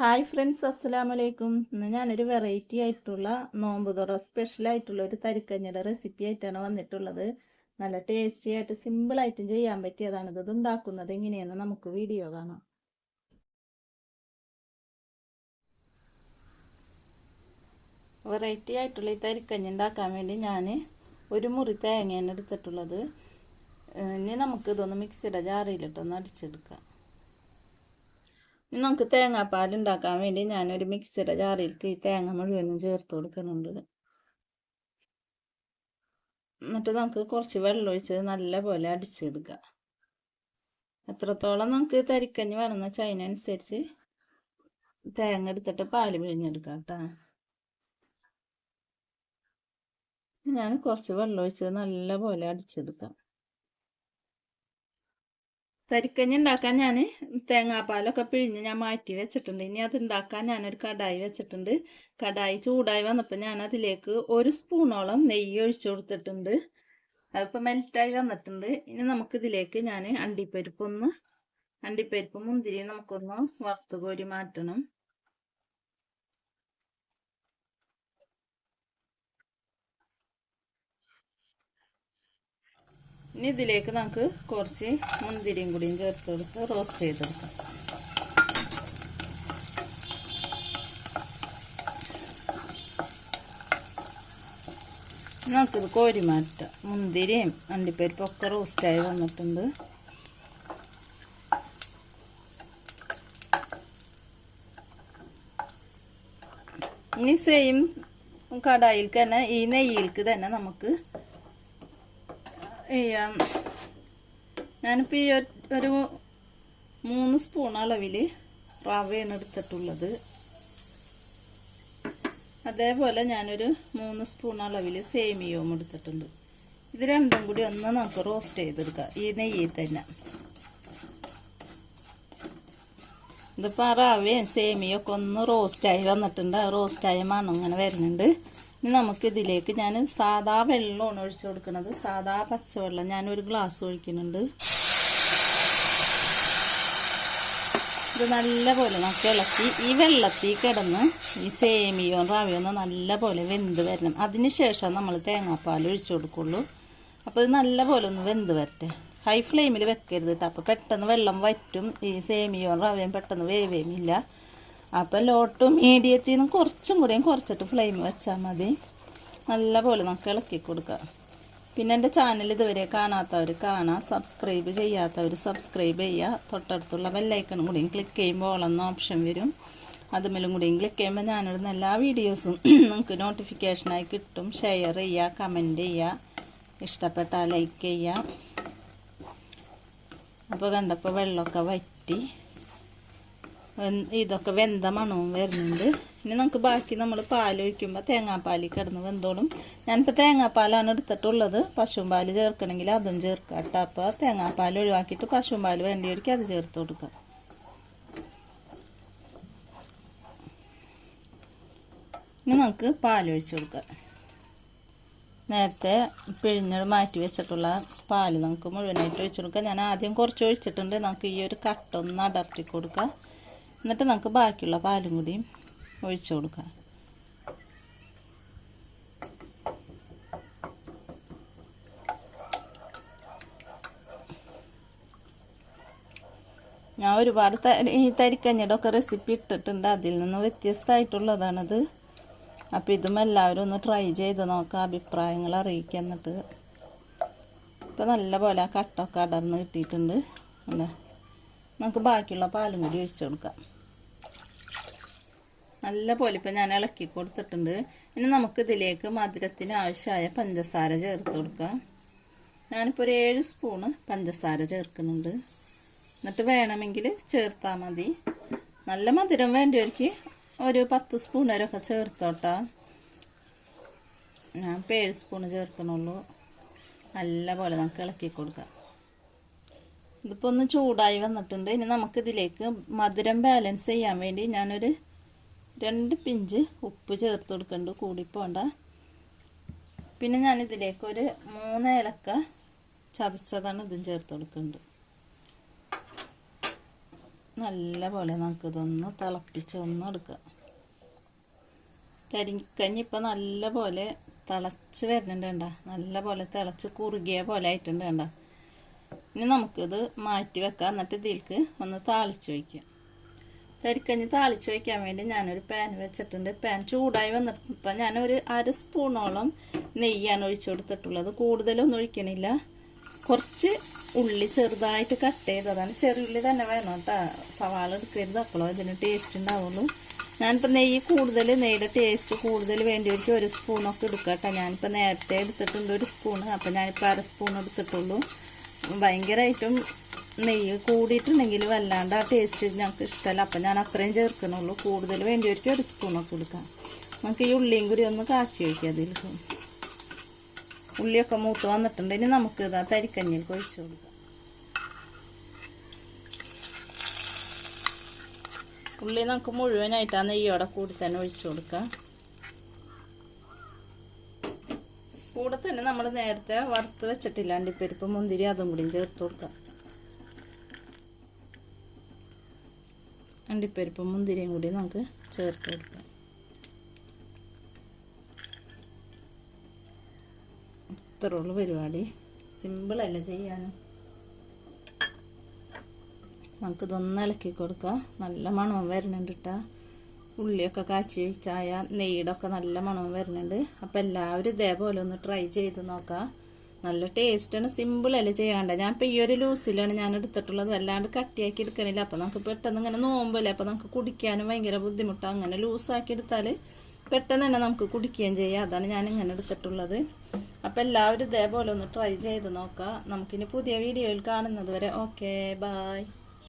Hi friends അസ്സലാമു അലൈക്കും ഇന്ന് ഞാനൊരു വെറൈറ്റി ആയിട്ടുള്ള നോമ്പ് സ്പെഷ്യൽ ആയിട്ടുള്ള ഒരു തരിക്കഞ്ഞിയുടെ റെസിപ്പി ആയിട്ടാണ് വന്നിട്ടുള്ളത്. നല്ല ടേസ്റ്റി ആയിട്ട് സിമ്പിളായിട്ടും ചെയ്യാൻ പറ്റിയതാണ്. ഇത് ഉണ്ടാക്കുന്നത് എങ്ങനെയെന്ന് നമുക്ക് വീഡിയോ കാണാം. വെറൈറ്റി ആയിട്ടുള്ള ഈ തരിക്കഞ്ഞി ഉണ്ടാക്കാൻ വേണ്ടി ഞാൻ ഒരു മുറി തേങ്ങയാണ് എടുത്തിട്ടുള്ളത്. ഇനി നമുക്ക് ഇതൊന്ന് മിക്സിയുടെ ജാറിയിലിട്ടൊന്ന് അടിച്ചെടുക്കാം. ഇനി നമുക്ക് തേങ്ങാപ്പാൽ ഉണ്ടാക്കാൻ വേണ്ടി ഞാനൊരു മിക്സിയുടെ ജാറിലേക്ക് ഈ തേങ്ങ മുഴുവനും ചേർത്ത് കൊടുക്കുന്നുണ്ട്. എന്നിട്ട് നമുക്ക് കുറച്ച് വെള്ളം ഒഴിച്ച് നല്ല പോലെ അടിച്ചെടുക്കുക. എത്രത്തോളം നമുക്ക് തരിക്കഞ്ഞ് വേണമെന്ന് വെച്ചാൽ അതിനനുസരിച്ച് തേങ്ങ എടുത്തിട്ട് പാൽ പിഴിഞ്ഞെടുക്കാം കേട്ടോ. ഞാൻ കുറച്ച് വെള്ളം ഒഴിച്ച് നല്ല പോലെ അടിച്ചെടുക്കാം. തരിക്കഞ്ഞി ഉണ്ടാക്കാൻ ഞാൻ തേങ്ങാപ്പാലൊക്കെ പിഴിഞ്ഞ് ഞാൻ മാറ്റി വെച്ചിട്ടുണ്ട്. ഇനി അത് ഉണ്ടാക്കാൻ ഞാനൊരു കടായി വെച്ചിട്ടുണ്ട്. കടായി ചൂടായി വന്നപ്പോൾ ഞാൻ അതിലേക്ക് ഒരു സ്പൂണോളം നെയ്യ് ഒഴിച്ചു കൊടുത്തിട്ടുണ്ട്. അതിപ്പോൾ മെൽറ്റായി വന്നിട്ടുണ്ട്. ഇനി നമുക്കിതിലേക്ക് ഞാൻ അണ്ടിപ്പരിപ്പൊന്ന് അണ്ടിപ്പരിപ്പ് മുന്തിരി നമുക്കൊന്ന് വറുത്ത് കോരി മാറ്റണം. ഇനി ഇതിലേക്ക് നമുക്ക് കുറച്ച് മുന്തിരിയും കൂടിയും ചേർത്ത് കൊടുത്ത് റോസ്റ്റ് ചെയ്തെടുക്കാം. നമുക്കിത് കോരി മാറ്റാം. മുന്തിരിയും അണ്ടിപ്പരിപ്പൊക്കെ റോസ്റ്റ് റോസ്റ്റായി വന്നിട്ടുണ്ട്. ഇനി സെയിം കടായിൽക്ക് തന്നെ ഈ നെയ്യിൽക്ക് തന്നെ നമുക്ക് ചെയ്യാം ഞാനിപ്പോൾ ഈ ഒരു മൂന്ന് സ്പൂൺ അളവിൽ റവയാണ് എടുത്തിട്ടുള്ളത്. അതേപോലെ ഞാനൊരു മൂന്ന് സ്പൂൺ അളവിൽ സേമിയവും എടുത്തിട്ടുണ്ട്. ഇത് രണ്ടും കൂടി ഒന്ന് നമുക്ക് റോസ്റ്റ് ചെയ്തെടുക്കാം. ഈ നെയ്യിൽ തന്നെ. ഇതിപ്പോൾ ആ റവയും സേമിയും ഒക്കെ ഒന്ന് റോസ്റ്റായി വന്നിട്ടുണ്ട്. റോസ്റ്റായ മണം ഇങ്ങനെ വരുന്നുണ്ട്. നമുക്കിതിലേക്ക് ഞാൻ സാധാ വെള്ളമാണ് ഒഴിച്ചു കൊടുക്കുന്നത്. സാധാ പച്ചവെള്ളം ഞാനൊരു ഗ്ലാസ് ഒഴിക്കുന്നുണ്ട്. ഇത് നല്ലപോലെ നമുക്ക് ഇളക്കി ഈ വെള്ളത്തിൽ കിടന്ന് ഈ സേമിയോ റവയോ നല്ലപോലെ വെന്ത് വരണം. അതിന് ശേഷം നമ്മൾ തേങ്ങാപ്പാൽ ഒഴിച്ചു കൊടുക്കുള്ളൂ. അപ്പോൾ ഇത് നല്ലപോലെ ഒന്ന് വെന്ത് വരട്ടെ. ഹൈ ഫ്ലെയിമിൽ വെക്കരുത് കേട്ടോ അപ്പോൾ പെട്ടെന്ന് വെള്ളം വറ്റും. ഈ സേമിയോ റവയും പെട്ടെന്ന് വേവേമില്ല അപ്പോൾ ലോട്ടും മീഡിയത്തിൽ നിന്ന് കുറച്ചും കൂടെയും കുറച്ചിട്ട് ഫ്ലെയിം വെച്ചാൽ മതി. നല്ല പോലെ നമുക്ക് ഇളക്കി കൊടുക്കുക പിന്നെ എന്റെ ചാനൽ ഇതുവരെ കാണാത്തവർ കാണാം. സബ്സ്ക്രൈബ് ചെയ്യാത്തവർ സബ്സ്ക്രൈബ് ചെയ്യുക തൊട്ടടുത്തുള്ള ബെല്ലൈക്കണും കൂടിയും ക്ലിക്ക് ചെയ്യുമ്പോൾ ഓളെന്ന ഓപ്ഷൻ വരും. അതുമേലും കൂടിയും ക്ലിക്ക് ചെയ്യുമ്പോൾ ഞാനിടുന്ന എല്ലാ വീഡിയോസും നിങ്ങൾക്ക് നോട്ടിഫിക്കേഷനായി കിട്ടും. ഷെയർ ചെയ്യുക കമന്റ് ചെയ്യുക ഇഷ്ടപ്പെട്ടാൽ ലൈക്ക് ചെയ്യുക അപ്പോൾ കണ്ടപ്പോൾ വെള്ളമൊക്കെ വറ്റി. ഇതൊക്കെ വെന്ത മണവും വരുന്നുണ്ട്. ഇനി നമുക്ക് ബാക്കി നമ്മൾ പാലൊഴിക്കുമ്പോൾ തേങ്ങാപ്പാലിൽ കിടന്ന് വെന്തോളും. ഞാനിപ്പോൾ തേങ്ങാപ്പാലാണ് എടുത്തിട്ടുള്ളത്. പശുവും പാൽ ചേർക്കണമെങ്കിൽ അതും ചേർക്കാം കേട്ടോ. അപ്പോൾ തേങ്ങാപ്പാൽ ഒഴിവാക്കിയിട്ട് പശുവും പാൽ വേണ്ടിയവർക്ക് അത് ചേർത്ത് കൊടുക്കാം. ഇനി നമുക്ക് പാലൊഴിച്ച് കൊടുക്കാം. നേരത്തെ പിഴിഞ്ഞ് മാറ്റി വെച്ചിട്ടുള്ള പാൽ നമുക്ക് മുഴുവനായിട്ട് ഒഴിച്ചു കൊടുക്കാം. ഞാൻ ആദ്യം കുറച്ച് ഒഴിച്ചിട്ടുണ്ട്. നമുക്ക് ഈ ഒരു കട്ടൊന്ന് അടർത്തി കൊടുക്കാം. എന്നിട്ട് നമുക്ക് ബാക്കിയുള്ള പാലും കൂടിയും ഒഴിച്ചു കൊടുക്കാം. ഞാൻ ഒരുപാട് ഈ തരിക്കഞ്ഞിയുടെ ഒക്കെ റെസിപ്പി ഇട്ടിട്ടുണ്ട്. അതിൽ നിന്ന് വ്യത്യസ്തമായിട്ടുള്ളതാണത്. അപ്പോൾ ഇതും എല്ലാവരും ഒന്ന് ട്രൈ ചെയ്ത് നോക്കാം അഭിപ്രായങ്ങൾ അറിയിക്കുക എന്നിട്ട്. ഇപ്പോൾ നല്ല പോലെ ആ കട്ടൊക്കെ അടർന്ന് കിട്ടിയിട്ടുണ്ട്. അല്ലേ? നമുക്ക് ബാക്കിയുള്ള പാലും കൂടി ഒഴിച്ചു കൊടുക്കാം. നല്ല പോലെ ഇപ്പം ഞാൻ ഇളക്കി കൊടുത്തിട്ടുണ്ട്. ഇനി നമുക്ക് ഇതിലേക്ക് മധുരത്തിന് ആവശ്യമായ പഞ്ചസാര ചേർത്ത് കൊടുക്കാം. ഞാനിപ്പോൾ ഒരു ഏഴ് സ്പൂണ് പഞ്ചസാര ചേർക്കുന്നുണ്ട്. എന്നിട്ട് വേണമെങ്കിൽ ചേർത്താൽ മതി. നല്ല മധുരം വേണ്ടിയവർക്ക് ഒരു പത്ത് സ്പൂൺ വരെയൊക്കെ ചേർത്തോട്ടാ. ഞാൻ ഇപ്പോൾ ഏഴ് സ്പൂണ് ചേർക്കണുള്ളൂ. നല്ല പോലെ നമുക്ക് ഇളക്കി കൊടുക്കാം. ഇതിപ്പോൾ ഒന്ന് ചൂടായി വന്നിട്ടുണ്ട്. ഇനി നമുക്കിതിലേക്ക് മധുരം ബാലൻസ് ചെയ്യാൻ വേണ്ടി ഞാനൊരു രണ്ട് പിഞ്ച് ഉപ്പ് ചേർത്ത് കൊടുക്കുന്നുണ്ട് കൂടിപ്പോണ്ട. പിന്നെ ഞാനിതിലേക്ക് ഒരു മൂന്ന് ഏലക്ക ചതച്ചതാണ് ഇതും ചേർത്ത് കൊടുക്കുന്നുണ്ട് നല്ല പോലെ നമുക്കിതൊന്ന് തിളപ്പിച്ച് ഒന്ന് എടുക്കാം. തരിക്കഞ്ഞി ഇപ്പം നല്ല പോലെ തിളച്ച് വരുന്നുണ്ട് കണ്ട. നല്ല പോലെ തിളച്ച് കുറുകിയ പോലെ ആയിട്ടുണ്ട് കണ്ട. ഇനി നമുക്കിത് മാറ്റി വെക്കാം. എന്നിട്ട് ഇതിലേക്ക് ഒന്ന് താളിച്ച് വയ്ക്കാം. തരിക്കഞ്ഞ് താളിച്ച് വയ്ക്കാൻ വേണ്ടി ഞാനൊരു പാൻ വെച്ചിട്ടുണ്ട്. പാൻ ചൂടായി വന്നിട്ട് ഞാനൊരു അര സ്പൂണോളം നെയ്യാണ് ഒഴിച്ചു കൊടുത്തിട്ടുള്ളത്. കൂടുതലൊന്നും ഒഴിക്കണില്ല. കുറച്ച് ഉള്ളി ചെറുതായിട്ട് കട്ട് ചെയ്തതാണ്. ചെറിയുള്ളി തന്നെ വേണം കേട്ടോ സവാള എടുക്കരുത്. അപ്പോഴോ ഇതിന് ടേസ്റ്റ് ഉണ്ടാവുള്ളൂ. ഞാനിപ്പോൾ നെയ്യ് കൂടുതൽ നെയ്യുടെ ടേസ്റ്റ് കൂടുതൽ വേണ്ടിയവർക്ക് ഒരു സ്പൂണൊക്കെ എടുക്കാം കേട്ടോ ഞാനിപ്പോൾ നേരത്തെ എടുത്തിട്ടുണ്ട് ഒരു സ്പൂണ്. അപ്പോൾ ഞാനിപ്പോൾ അര സ്പൂൺ എടുത്തിട്ടുള്ളൂ. ഭയങ്കരമായിട്ടും നെയ്യ് കൂടിയിട്ടുണ്ടെങ്കിൽ വല്ലാണ്ട് ആ ടേസ്റ്റ് ഞങ്ങൾക്ക് ഇഷ്ടമല്ല. അപ്പം ഞാൻ അത്രയും ചേർക്കണുള്ളൂ. കൂടുതൽ വേണ്ടിയവർക്ക് ഒരു സ്പൂണൊക്കെ കൊടുക്കാം. നമുക്ക് ഈ ഉള്ളിയും കൂടി ഒന്ന് കാച്ചി വയ്ക്കാം അതിലേക്ക് ഉള്ളിയൊക്കെ മൂത്ത് വന്നിട്ടുണ്ട്. ഇനി നമുക്ക് ഇതാ തരിക്കഞ്ഞിൽ കൊഴിച്ചു കൊടുക്കാം. ഉള്ളി നമുക്ക് മുഴുവനായിട്ട് ആ നെയ്യോടെ കൂടി തന്നെ ഒഴിച്ചു കൊടുക്കാം. കൂടെ തന്നെ നമ്മൾ നേരത്തെ വറുത്ത് വെച്ചിട്ടില്ല അണ്ടിപ്പരിപ്പ് മുന്തിരി അതും കൂടിയും ചേർത്ത് കൊടുക്കാം. അണ്ടിപ്പരിപ്പും മുന്തിരിയും കൂടി നമുക്ക് ചേർത്ത് കൊടുക്കാം. ഇത്രയുള്ളൂ പരിപാടി. സിമ്പിളല്ല ചെയ്യാൻ? നമുക്കിതൊന്ന് ഇളക്കി കൊടുക്കാം. നല്ല മണവും വരുന്നുണ്ട് ഉള്ളിയൊക്കെ കാച്ചി വെച്ചായ നെയ്യുടെ ഒക്കെ നല്ല മണവും വരുന്നുണ്ട്. അപ്പോൾ എല്ലാവരും ഇതേപോലെ ഒന്ന് ട്രൈ ചെയ്ത് നോക്കാം. നല്ല ടേസ്റ്റാണ് സിമ്പിളല്ലേ ചെയ്യാണ്ട്. ഞാൻ ഇപ്പോൾ ഈ ഒരു ലൂസിലാണ് ഞാൻ എടുത്തിട്ടുള്ളത്. വല്ലാണ്ട് കട്ടിയാക്കി എടുക്കണില്ല. അപ്പോൾ നമുക്ക് പെട്ടെന്ന് ഇങ്ങനെ നോമ്പല്ലേ? അപ്പോൾ നമുക്ക് കുടിക്കാനും ഭയങ്കര ബുദ്ധിമുട്ടാണ് അങ്ങനെ ലൂസാക്കി എടുത്താൽ പെട്ടെന്ന് തന്നെ നമുക്ക് കുടിക്കുകയും ചെയ്യാം. അതാണ് ഞാൻ ഇങ്ങനെ എടുത്തിട്ടുള്ളത്. അപ്പോൾ എല്ലാവരും ഇതേപോലെ ഒന്ന് ട്രൈ ചെയ്ത് നോക്കാം. നമുക്കിനി പുതിയ വീഡിയോയിൽ കാണുന്നത് വരെ. Okay bye